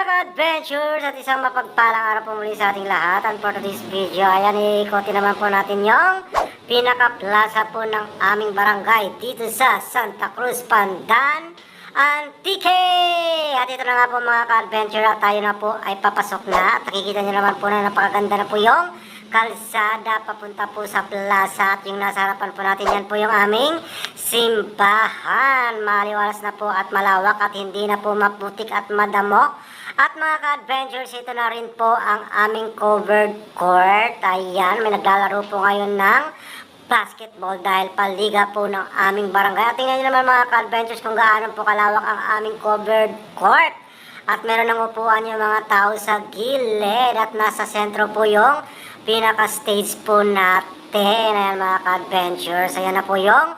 mga ka-adventures at isang mapagpalang araw po muli sa ating lahat. And for today's video, ayan, iikotin naman po natin yung pinaka-plaza po ng aming barangay dito sa Santa Cruz, Pandan, Antique! At ito na nga po mga ka-adventure at tayo na po ay papasok na. At nakikita nyo naman po na napakaganda na po yung kalsada papunta po sa plaza at yung nasa harapan po natin yan po yung aming simbahan. Maliwalas na po at malawak at hindi na po maputik at madamo. At mga ka-adventures, ito na rin po ang aming covered court. Ayan, may naglalaro po ngayon ng basketball dahil paliga po ng aming barangay. At tingnan nyo naman mga ka-adventures kung gaano po kalawak ang aming covered court. At meron ng upuan yung mga tao sa gilid at nasa sentro po yung pinaka-stage po natin. Ayan mga ka-adventures. Ayan na po yung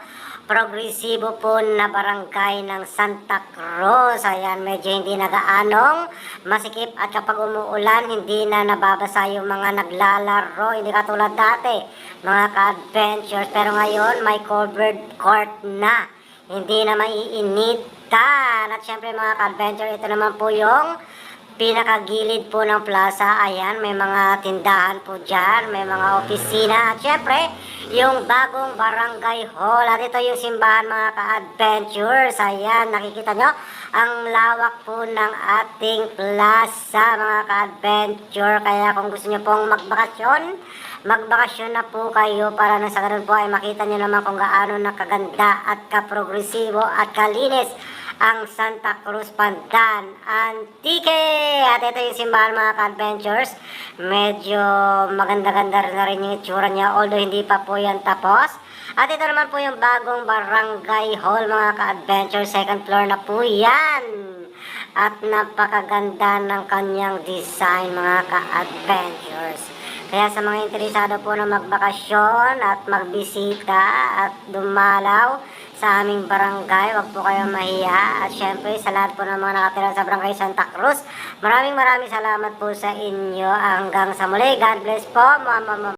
progresibo po na barangay ng Santa Cruz. Ayan, medyo hindi nagaanong masikip at kapag umuulan, hindi na nababasa yung mga naglalaro. Hindi katulad dati, mga ka-adventures. Pero ngayon, may covered court na. Hindi na maiinitan. At syempre mga ka-adventure, ito naman po yung pinakagilid po ng plaza. Ayan, may mga tindahan po dyan, may mga opisina. At syempre, yung bagong barangay hall. At ito yung simbahan mga ka-adventures. Ayan, nakikita nyo ang lawak po ng ating plaza mga ka-adventure. Kaya kung gusto nyo pong magbakasyon, magbakasyon na po kayo para na sa ganun po ay makita nyo naman kung gaano nakaganda at kaprogresibo at kalinis ang Santa Cruz Pandan Antique. At ito yung simbahan mga ka-adventures. Medyo maganda-ganda na rin yung itsura niya although hindi pa po yan tapos. At ito naman po yung bagong barangay hall mga ka-adventures. Second floor na po yan. At napakaganda ng kanyang design mga ka-adventures. Kaya sa mga interesado po na magbakasyon at magbisita at dumalaw sa aming barangay, wag po kayong mahiya. At syempre sa lahat po ng mga nakatira sa barangay Santa Cruz, maraming maraming salamat po sa inyo. Hanggang sa muli. God bless po. Mama, mama.